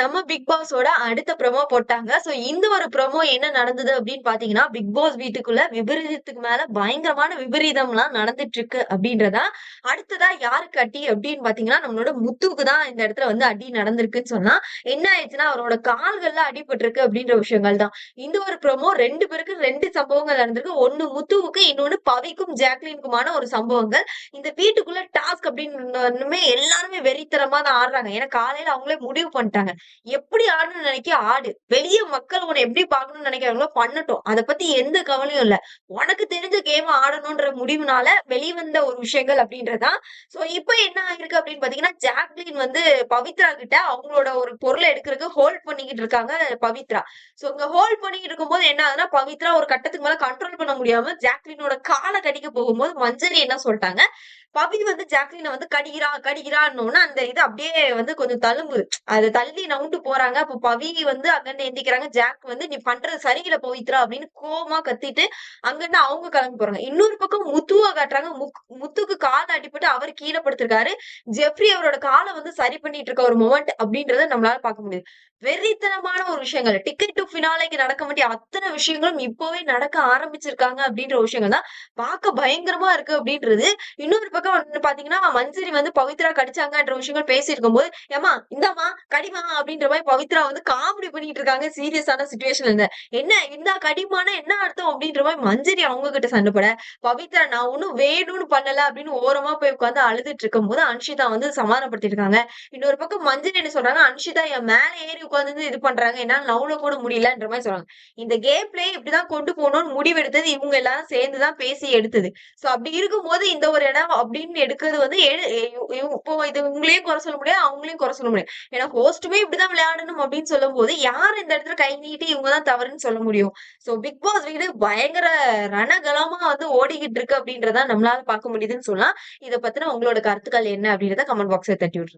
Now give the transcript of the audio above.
நம்ம பிக் பாஸோட அடுத்த ப்ரொமோ போட்டாங்க. சோ இந்த ஒரு ப்ரொமோ என்ன நடந்தது அப்படின்னு பாத்தீங்கன்னா பிக் பாஸ் வீட்டுக்குள்ள விபரீதத்துக்கு மேல பயங்கரமான விபரீதம் எல்லாம் நடந்துட்டு இருக்கு அப்படின்றதா, அடுத்ததா யாருக்கு அடி அப்படின்னு பாத்தீங்கன்னா நம்மளோட முத்துவுக்கு தான் இந்த இடத்துல வந்து அடி நடந்திருக்குன்னு சொன்னா என்ன ஆயிடுச்சுன்னா, அவரோட கால்கள்ல அடிபட்டிருக்கு அப்படின்ற விஷயங்கள் தான். இந்த ஒரு ப்ரொமோ ரெண்டு பேருக்கு ரெண்டு சம்பவங்கள் நடந்திருக்கு. ஒன்னு முத்துவுக்கு, இன்னொன்னு பவிக்கும், ஜாக்லினுக்குமான ஒரு சம்பவங்கள். இந்த வீட்டுக்குள்ள டாஸ்க் அப்படின்னு எல்லாருமே வெறித்தனமா தான் ஆடுறாங்க. ஏன்னா காலையில அவங்களே முடிவு பண்ணிட்டாங்க. எப்படி ஆடணும்னு நினைக்க ஆடு. வெளிய மக்கள் உன்னை எப்படி பாக்கணும்னு நினைக்கிறாங்களோ பண்ணட்டும். அத பத்தி எந்த கவலையும் இல்ல. உனக்கு தெரிஞ்ச கேம் ஆடணும்ன்ற முடிவுனால வெளிவந்த ஒரு விஷயங்கள் அப்படின்றதுதான். சோ இப்ப என்ன ஆயிருக்கு அப்படின்னு பாத்தீங்கன்னா ஜாக்லின் வந்து பவித்ரா கிட்ட அவங்களோட ஒரு பொருளை எடுக்கிறதுக்கு ஹோல்ட் பண்ணிக்கிட்டு இருக்காங்க பவித்ரா. சோ இங்க ஹோல்ட் பண்ணிக்கிட்டு இருக்கும்போது என்ன ஆகுதுன்னா, பவித்ரா ஒரு கட்டத்துக்கு மேல கண்ட்ரோல் பண்ண முடியாம ஜாக்லினோட காலை கடிக்க போகும்போது மஞ்சரி என்ன சொல்ட்டாங்க, பவி வந்து ஜாக்லின வந்து கடிகிறா கடிகிறான்னு அந்த இது அப்படியே வந்து கொஞ்சம் தழும்பு அத தள்ளி நவுண்டு போறாங்க. அப்ப பவி வந்து அங்கிருந்து எந்திக்கிறாங்க ஜாக் வந்து "நீ பண்றது சரியில்லை பவித்ரா" அப்படின்னு கோமா கத்திட்டு, அங்கிருந்து அவங்க கிளம்பி போறாங்க. இன்னொரு பக்கம் முத்துவ காட்டுறாங்க. முக் முத்துக்கு கால் அடிபட்டு அவர் கீழே படுத்திருக்காரு. ஜெஃப்ரி அவரோட காலை வந்து சரி பண்ணிட்டு இருக்க ஒரு மொமெண்ட் அப்படின்றத நம்மளால பார்க்க முடியுது. வெறித்தனமான ஒரு விஷயங்கள். டிக்கெட் டு பினாலைக்கு நடக்க வேண்டிய அத்தனை விஷயங்களும் இப்பவே நடக்க ஆரம்பிச்சிருக்காங்க அப்படின்ற விஷயங்கள் தான் பார்க்க பயங்கரமா இருக்கு அப்படின்றது. இன்னொரு பக்கம் வந்து பாத்தீங்கன்னா மஞ்சரி வந்து பவித்ரா கடிச்சாங்கன்ற விஷயங்கள் பேசியிருக்கும்போது, ஏமா இந்தாம்மா கடிமா அப்படின்ற மாதிரி பவித்ரா வந்து காமெடி பண்ணிட்டு இருக்காங்க சீரியஸான சுச்சுவேஷன்ல இருந்து. "என்ன இந்த கடிமானா என்ன அர்த்தம்?" அப்படின்ற மாதிரி மஞ்சரி அவங்க கிட்ட சண்டைப்பட பவித்ரா "நான் ஒன்னும் வேணும்னு பண்ணல" அப்படின்னு ஓரமா போய் உட்காந்து அழுதுட்டு இருக்கும் போது அன்ஷிதா வந்து சமாதானப்படுத்திருக்காங்க இன்னொரு பக்கம் மஞ்சரி என்ன சொல்றாங்க, "அன்ஷிதா என் மேல ஏறி உட்கார்ந்து இது பண்றாங்க. என்னால நவுல கூட முடியலன்ற மாதிரி சொல்றாங்க. இந்த கேம் பிளே இப்படிதான் கொண்டு போகணும்னு முடிவெடுத்தது இவங்க எல்லாரும் சேர்ந்து தான் பேசி எடுத்தது. சோ அப்படி இருக்கும்போது இந்த ஒரு இடம் அப்படின்னு எடுக்கிறது வந்து இப்போ இது இவங்களையும் குறை சொல்ல முடியாது, அவங்களையும் குறை சொல்ல முடியாது. ஏன்னா ஹோஸ்ட்டுமே இப்படிதான் விளையாடணும் அப்படின்னு சொல்லும் போது யார் இந்த இடத்துல கை நீட்டி இவங்க தான் தவறுன்னு சொல்ல முடியும். சோ பிக் பாஸ் வீடு பயங்கர ரணகலமா வந்து ஓடிக்கிட்டு இருக்கு அப்படின்றத நம்மளால பார்க்க முடியுதுன்னு சொல்லலாம். இதை பத்தின உங்களோட கருத்துக்கள் என்ன அப்படின்றத கமெண்ட் பாக்ஸ்ல தட்டி விட்டுருங்க.